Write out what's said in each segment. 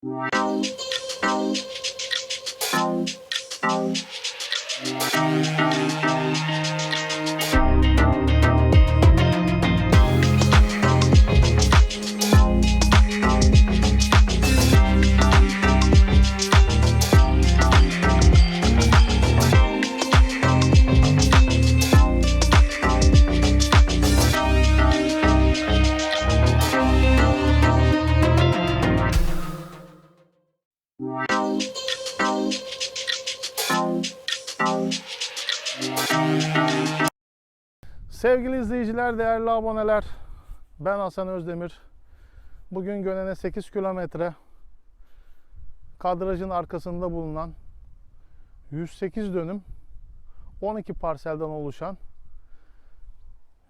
Thank you. Sevgili izleyiciler, değerli aboneler. Ben Hasan Özdemir. Bugün Gönen'e 8 kilometre kadrajın arkasında bulunan 108 dönüm 12 parselden oluşan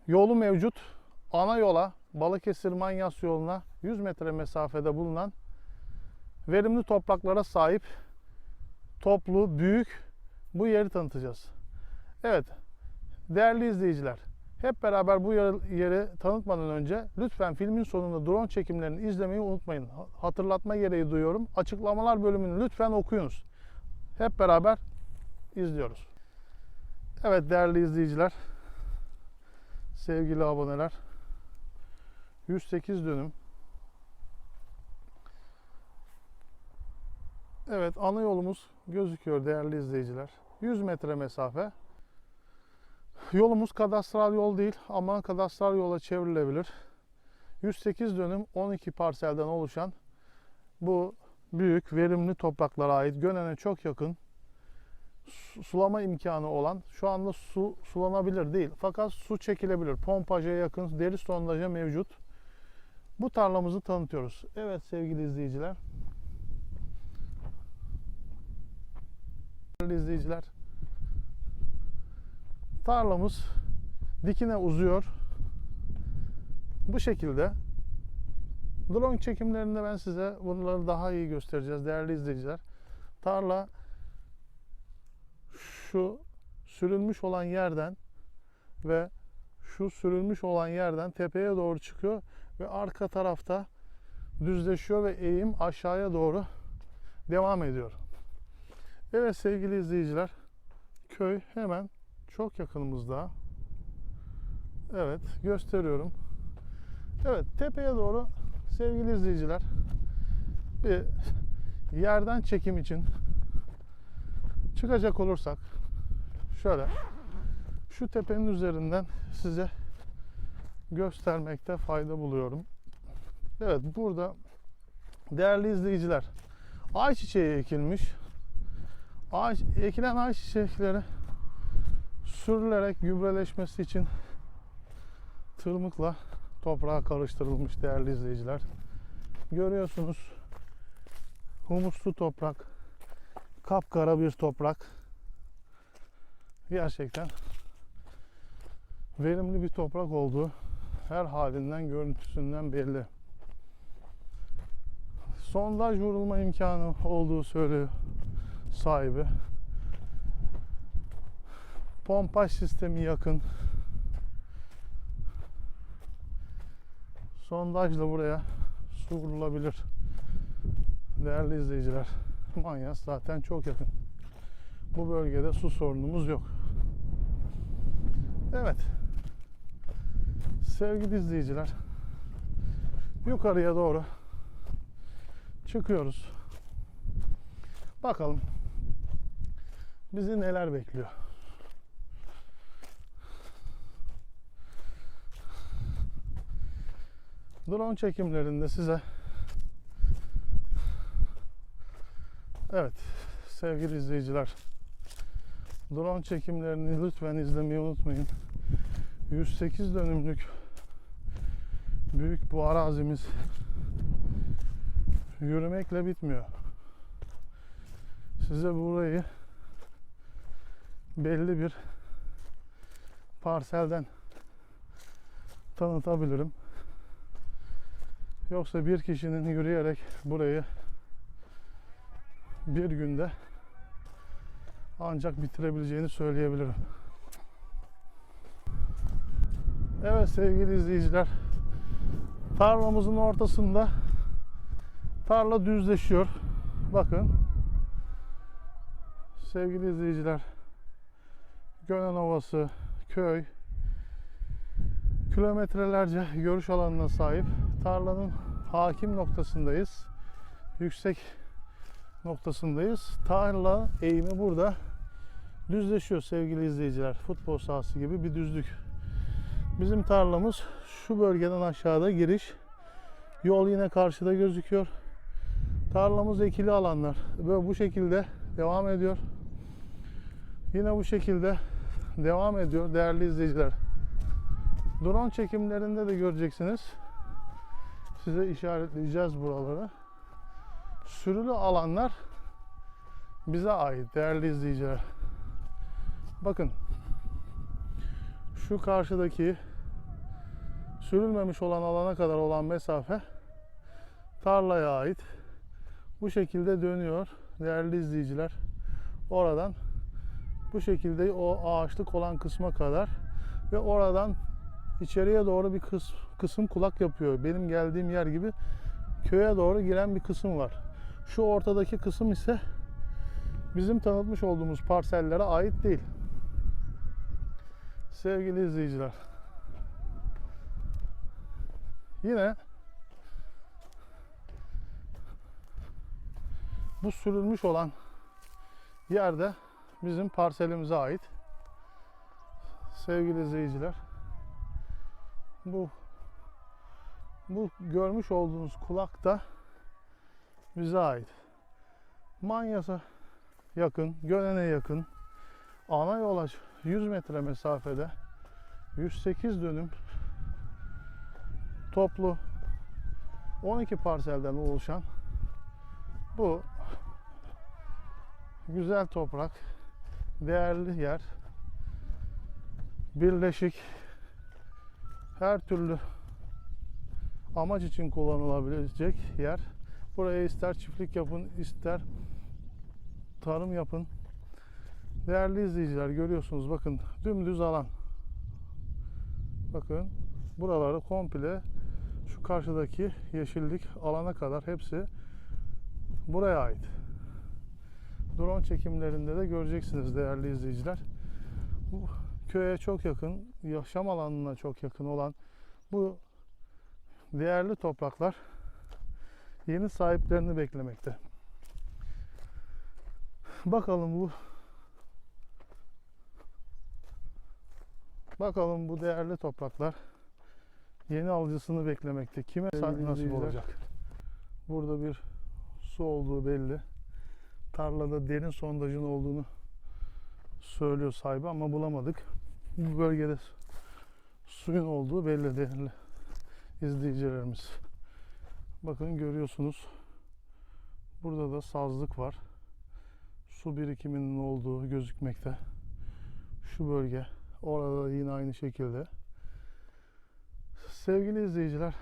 yolu mevcut ana yola Balıkesir Manyas yoluna 100 metre mesafede bulunan verimli topraklara sahip toplu, büyük bu yeri tanıtacağız. Evet, değerli izleyiciler, hep beraber bu yer- yeri tanıtmadan önce lütfen filmin sonunda drone çekimlerini izlemeyi unutmayın. Ha- Hatırlatma gereği duyuyorum. Açıklamalar bölümünü lütfen okuyunuz. Hep beraber izliyoruz. Evet değerli izleyiciler, sevgili aboneler, 108 dönüm. Evet ana yolumuz gözüküyor değerli izleyiciler. 100 metre mesafe. Yolumuz kadastral yol değil ama kadastral yola çevrilebilir. 108 dönüm 12 parselden oluşan bu büyük verimli topraklara ait Gönen'e çok yakın su- sulama imkanı olan şu anda su sulanabilir değil fakat su çekilebilir. Pompaja yakın deri sondaja mevcut. Bu tarlamızı tanıtıyoruz. Evet sevgili izleyiciler. İzleyiciler. Tarlamız dikine uzuyor. Bu şekilde. Drone çekimlerinde ben size bunları daha iyi göstereceğiz değerli izleyiciler. Tarla şu sürülmüş olan yerden ve şu sürülmüş olan yerden tepeye doğru çıkıyor ve arka tarafta düzleşiyor ve eğim aşağıya doğru devam ediyor. Evet sevgili izleyiciler, köy hemen çok yakınımızda. Evet, gösteriyorum. Evet, tepeye doğru sevgili izleyiciler bir yerden çekim için çıkacak olursak şöyle şu tepenin üzerinden size göstermekte fayda buluyorum. Evet, burada değerli izleyiciler ayçiçeği ekilmiş. Ağaç, ekilen ayçiçekleri sürülerek gübreleşmesi için tırmıkla toprağa karıştırılmış değerli izleyiciler. Görüyorsunuz humuslu toprak, kapkara bir toprak. Gerçekten verimli bir toprak olduğu her halinden, görüntüsünden belli. Sondaj vurulma imkanı olduğu söylüyor sahibi. Pompaj sistemi yakın. Sondajla buraya su vurulabilir. Değerli izleyiciler, Manyas zaten çok yakın. Bu bölgede su sorunumuz yok. Evet. Sevgili izleyiciler, yukarıya doğru çıkıyoruz. Bakalım bizi neler bekliyor. Drone çekimlerinde size Evet sevgili izleyiciler drone çekimlerini lütfen izlemeyi unutmayın. 108 dönümlük büyük bu arazimiz yürümekle bitmiyor. Size burayı belli bir parselden tanıtabilirim. Yoksa bir kişinin yürüyerek burayı bir günde ancak bitirebileceğini söyleyebilirim. Evet sevgili izleyiciler tarlamızın ortasında Tarla düzleşiyor. Bakın. Sevgili izleyiciler. Gönen Ovası, köy. Kilometrelerce görüş alanına sahip. Tarlanın hakim noktasındayız. Yüksek noktasındayız. Tarla eğimi burada düzleşiyor sevgili izleyiciler. Futbol sahası gibi bir düzlük. Bizim tarlamız şu bölgeden aşağıda giriş. Yol yine karşıda gözüküyor. Tarlamız ekili alanlar. Böyle bu şekilde devam ediyor. Yine bu şekilde devam ediyor değerli izleyiciler. Drone çekimlerinde de göreceksiniz. Size işaretleyeceğiz buraları. Sürülü alanlar bize ait değerli izleyiciler. Bakın şu karşıdaki sürülmemiş olan alana kadar olan mesafe tarlaya ait. Bu şekilde dönüyor değerli izleyiciler. Oradan bu şekilde o ağaçlık olan kısma kadar ve oradan içeriye doğru bir kıs, kısım kulak yapıyor. Benim geldiğim yer gibi köye doğru giren bir kısım var. Şu ortadaki kısım ise bizim tanıtmış olduğumuz parsellere ait değil. Sevgili izleyiciler. Yine bu sürülmüş olan yerde bizim parselimize ait. Sevgili izleyiciler. Bu bu görmüş olduğunuz kulak da bize ait. Manyas'a yakın, Gönen'e yakın, ana yola 100 metre mesafede 108 dönüm toplu 12 parselden oluşan bu güzel toprak, değerli yer, birleşik her türlü amaç için kullanılabilecek yer. Buraya ister çiftlik yapın, ister tarım yapın. Değerli izleyiciler görüyorsunuz bakın dümdüz alan. Bakın buraları komple şu karşıdaki yeşillik alana kadar hepsi buraya ait. Drone çekimlerinde de göreceksiniz değerli izleyiciler. Bu köye çok yakın, yaşam alanına çok yakın olan bu değerli topraklar yeni sahiplerini beklemekte. Bakalım bu Bakalım bu değerli topraklar yeni alıcısını beklemekte. Kime Sevgili nasip olacak? Burada bir su olduğu belli. Tarlada derin sondajın olduğunu söylüyor sahibi ama bulamadık. Bu bölgede suyun olduğu belli değerli izleyicilerimiz. Bakın görüyorsunuz. Burada da sazlık var. Su birikiminin olduğu gözükmekte. Şu bölge. Orada da yine aynı şekilde. Sevgili izleyiciler,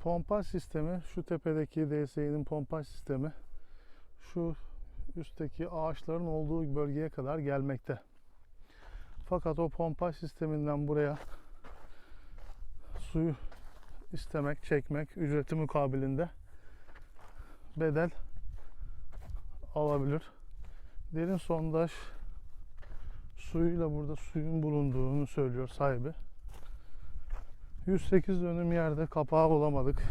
pompaj sistemi, şu tepedeki DSİ'nin pompaj sistemi, şu üstteki ağaçların olduğu bölgeye kadar gelmekte. Fakat o pompaj sisteminden buraya suyu istemek, çekmek ücreti mukabilinde bedel alabilir. Derin sondaj suyuyla burada suyun bulunduğunu söylüyor sahibi. 108 dönüm yerde kapağı bulamadık.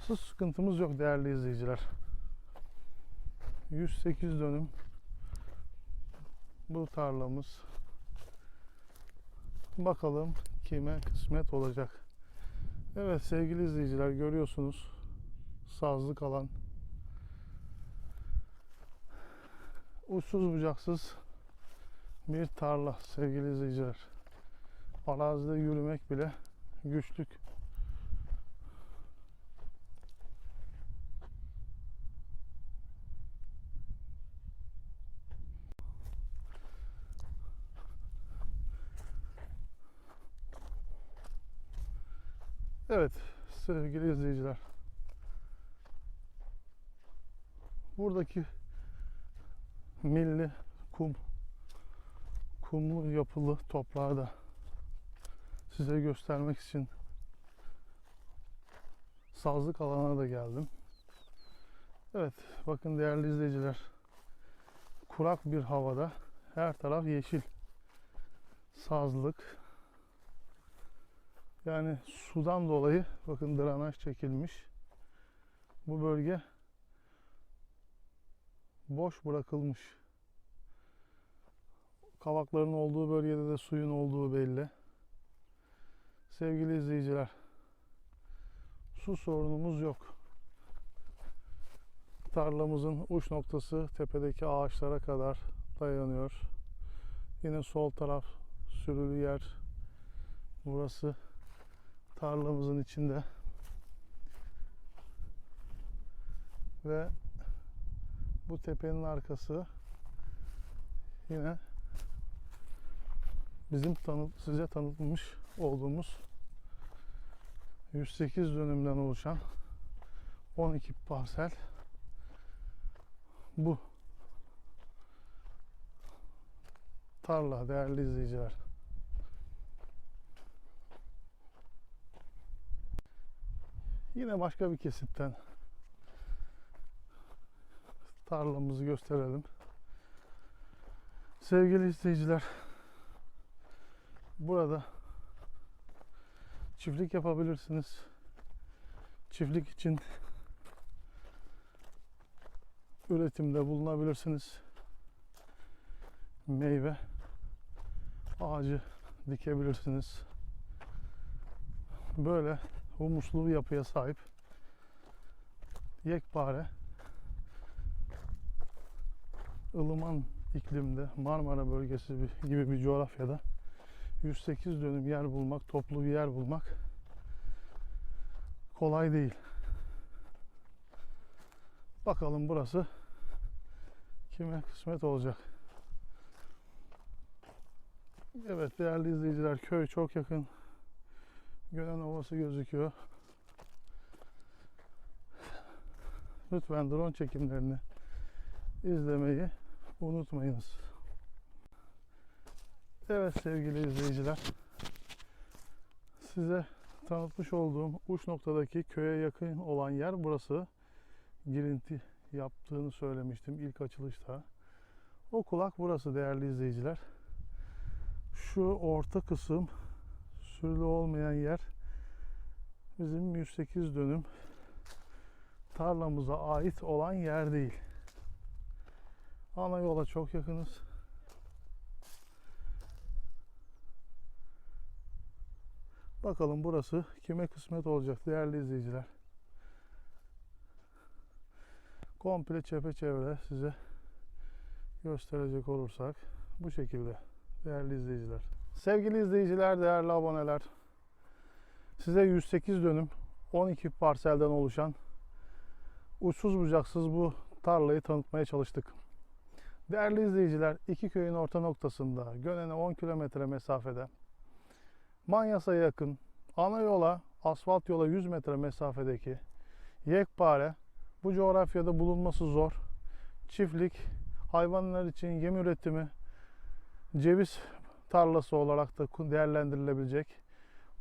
Su sıkıntımız yok değerli izleyiciler. 108 dönüm bu tarlamız. Bakalım kime kısmet olacak. Evet sevgili izleyiciler görüyorsunuz sazlık alan uçsuz bucaksız bir tarla sevgili izleyiciler. Arazide yürümek bile güçlük. Evet sevgili izleyiciler. Buradaki milli kum kumlu yapılı toprağı da size göstermek için sazlık alana da geldim. Evet bakın değerli izleyiciler kurak bir havada her taraf yeşil sazlık yani sudan dolayı bakın drenaj çekilmiş bu bölge boş bırakılmış kavakların olduğu bölgede de suyun olduğu belli sevgili izleyiciler su sorunumuz yok tarlamızın uç noktası tepedeki ağaçlara kadar dayanıyor. Yine sol taraf sürülü yer. Burası tarlamızın içinde. Ve bu tepenin arkası yine bizim tanı size tanıtmış olduğumuz 108 dönümden oluşan 12 parsel bu tarla değerli izleyiciler. Yine başka bir kesitten tarlamızı gösterelim. Sevgili izleyiciler, burada çiftlik yapabilirsiniz. Çiftlik için üretimde bulunabilirsiniz. Meyve ağacı dikebilirsiniz. Böyle humuslu bir yapıya sahip yekpare ılıman iklimde Marmara bölgesi gibi bir coğrafyada 108 dönüm yer bulmak, toplu bir yer bulmak kolay değil. Bakalım burası kime kısmet olacak. Evet değerli izleyiciler köy çok yakın. Gönen Ovası gözüküyor. Lütfen drone çekimlerini izlemeyi unutmayınız. Evet sevgili izleyiciler. Size tanıtmış olduğum uç noktadaki köye yakın olan yer burası. Girinti yaptığını söylemiştim ilk açılışta. O kulak burası değerli izleyiciler. Şu orta kısım sürülü olmayan yer bizim 108 dönüm tarlamıza ait olan yer değil. Ana yola çok yakınız. Bakalım burası kime kısmet olacak değerli izleyiciler. Komple çepeçevre size gösterecek olursak bu şekilde değerli izleyiciler. Sevgili izleyiciler, değerli aboneler. Size 108 dönüm 12 parselden oluşan uçsuz bucaksız bu tarlayı tanıtmaya çalıştık. Değerli izleyiciler, iki köyün orta noktasında, Gönen'e 10 kilometre mesafede, Manyas'a yakın, ana yola, asfalt yola 100 metre mesafedeki yekpare, bu coğrafyada bulunması zor, çiftlik, hayvanlar için yem üretimi, ceviz tarlası olarak da değerlendirilebilecek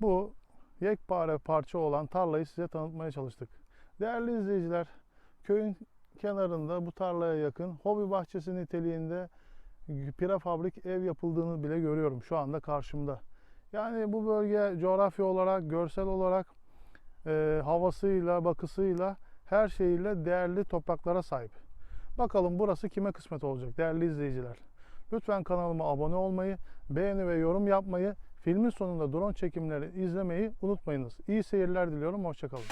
bu yekpare parça olan tarlayı size tanıtmaya çalıştık. Değerli izleyiciler, köyün kenarında bu tarlaya yakın hobi bahçesi niteliğinde prefabrik ev yapıldığını bile görüyorum şu anda karşımda. Yani bu bölge coğrafya olarak, görsel olarak e, havasıyla, bakısıyla, her şeyiyle değerli topraklara sahip. Bakalım burası kime kısmet olacak değerli izleyiciler. Lütfen kanalıma abone olmayı, beğeni ve yorum yapmayı, filmin sonunda drone çekimleri izlemeyi unutmayınız. İyi seyirler diliyorum, hoşçakalın.